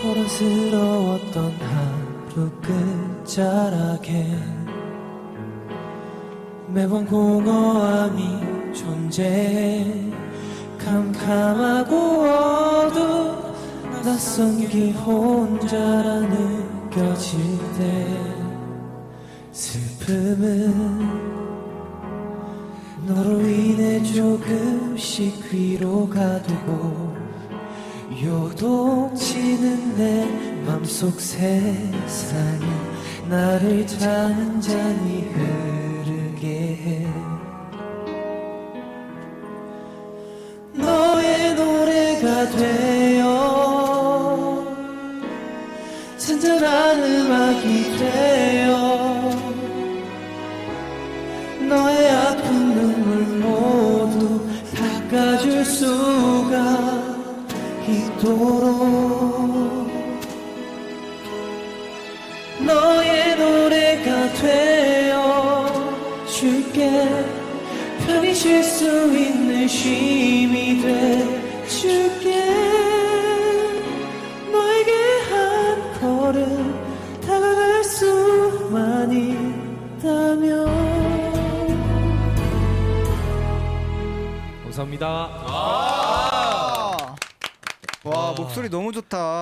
소란스러웠던 하루 끝자락에 매번 공허함이 존재해 캄캄하고 어두운 낯선 길 혼자라 느껴질 때 슬픔은 너로 인해 조금씩 위로가 되고 요동치는 내 맘속 세상이 나를 잔잔히 흐르게 해. 너의 노래가 되 있도록 너의 노래가 되어 줄게. 편히 쉴 수 있는 쉼이 돼 줄게. 너에게 한 걸음 다가갈 수만 있다면. 감사합니다. 와 목소리 너무 좋다.